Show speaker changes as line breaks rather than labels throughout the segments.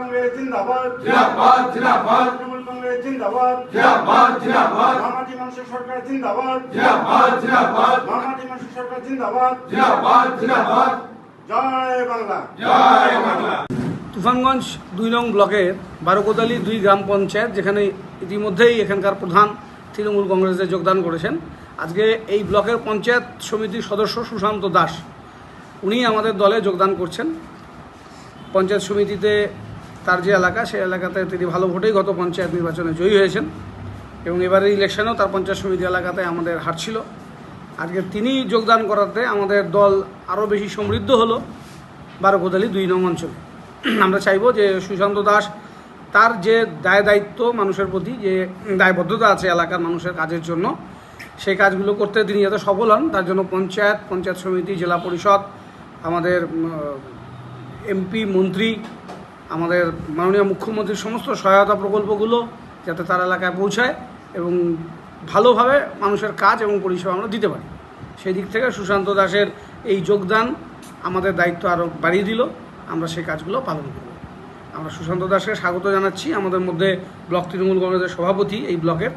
কংগ্রেস জিন্দাবাদ।
জিন্দাবাদ জিন্দাবাদ।
তৃণমূল কংগ্রেস জিন্দাবাদ।
জিন্দাবাদ জিন্দাবাদ।
মামাটি মানুষের সরকার জিন্দাবাদ।
জিন্দাবাদ জিন্দাবাদ।
মামাটি মানুষের সরকার জিন্দাবাদ।
জিন্দাবাদ জিন্দাবাদ।
জয় বাংলা।
জয় বাংলা।
তুফানগঞ্জ দুই নং ব্লকের বারোকোদালি দুই গ্রাম পঞ্চায়েত যেখানে ইতিমধ্যেই এখানকার প্রধান তৃণমূল কংগ্রেসে যোগদান করেছেন। আজকে এই ব্লকের পঞ্চায়েত সমিতির সদস্য সুশান্ত দাস উনি আমাদের দলে যোগদান করছেন। পঞ্চায়েত সমিতিতে তার যে এলাকা, সেই এলাকাতে তিনি ভালো ভোটেই গত পঞ্চায়েত নির্বাচনে জয়ী হয়েছেন এবং এবারের ইলেকশনেও তার পঞ্চায়েত সমিতি এলাকাতে আমাদের হার ছিল। আজকে তিনি যোগদান করাতে আমাদের দল আরও বেশি সমৃদ্ধ হলো বারোকোদালি দুই নং অঞ্চলে। আমরা চাইব যে সুশান্ত দাস তার যে দায় দায়িত্ব মানুষের প্রতি, যে দায়বদ্ধতা আছে এলাকার মানুষের কাজের জন্য, সেই কাজগুলো করতে তিনি যাতে সফল হন, তার জন্য পঞ্চায়েত পঞ্চায়েত সমিতি, জেলা পরিষদ, আমাদের এমপি, মন্ত্রী আমাদের মাননীয় মুখ্যমন্ত্রীর সমস্ত সহায়তা প্রকল্পগুলো যাতে তার এলাকায় পৌঁছায় এবং ভালোভাবে মানুষের কাজ এবং পরিষেবা আমরা দিতে পারি। সেই দিক থেকে সুশান্ত দাসের এই যোগদান আমাদের দায়িত্ব আরও বাড়িয়ে দিল। আমরা সেই কাজগুলো পালন করব। আমরা সুশান্ত দাসকে স্বাগত জানাচ্ছি, আমাদের মধ্যে ব্লক তৃণমূল কংগ্রেসের সভাপতি এই ব্লকের।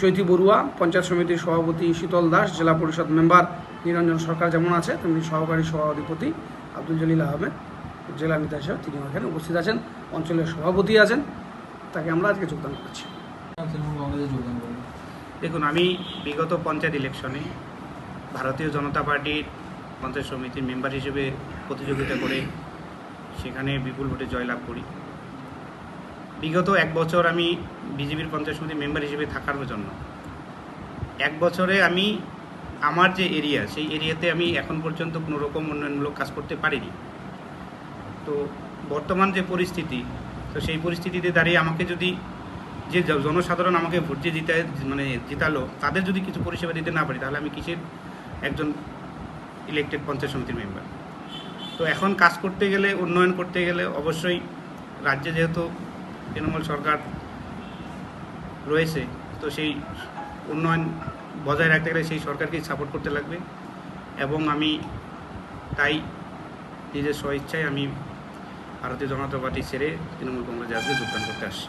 চৈতি বড়ুয়া, পঞ্চায়েত সমিতির সভাপতি শীতল দাস, জেলা পরিষদ মেম্বার নিরঞ্জন সরকার যেমন আছে, তেমনি সহকারী সভাধিপতি আব্দুল জলিল আহমেদ। জেলা নেতা হিসেবে তিনি এখানে উপস্থিত আছেন অঞ্চলের সভাপতি আছেন তাকে আমরা আজকে যোগদান করছি।
দেখুন আমি বিগত পঞ্চায়েত ইলেকশনে ভারতীয় জনতা পার্টির পঞ্চায়েত সমিতির মেম্বার হিসেবে প্রতিযোগিতা করে সেখানে বিপুল ভোটে জয়লাভ করি। বিগত এক বছর আমি বিজেপির পঞ্চায়েত সমিতির মেম্বার হিসেবে থাকার জন্য এক বছরে আমি আমার যে এরিয়া সেই এরিয়াতে আমি এখন পর্যন্ত কোনো রকম উন্নয়নমূলক কাজ করতে পারিনি। তো বর্তমান যে পরিস্থিতি, তো সেই পরিস্থিতিতে দাঁড়িয়ে আমাকে যদি যে জনসাধারণ আমাকে ভোট দিয়ে জিতে মানে জিতালো, তাদের যদি কিছু পরিষেবা দিতে না পারি, তাহলে আমি কিসের একজন ইলেকটেড পঞ্চায়েত সমিতির মেম্বার তো এখন কাজ করতে গেলে, উন্নয়ন করতে গেলে অবশ্যই রাজ্যে যেহেতু তৃণমূল সরকার রয়েছে, তো সেই উন্নয়ন বজায় রাখতে গেলে সেই সরকারকেই সাপোর্ট করতে লাগবে। এবং আমি তাই নিজের স্বইচ্ছায় আমি ভারতীয় জনতা পার্টি ছেড়ে তৃণমূল কংগ্রেসে আজকে যোগদান করতে আসছি।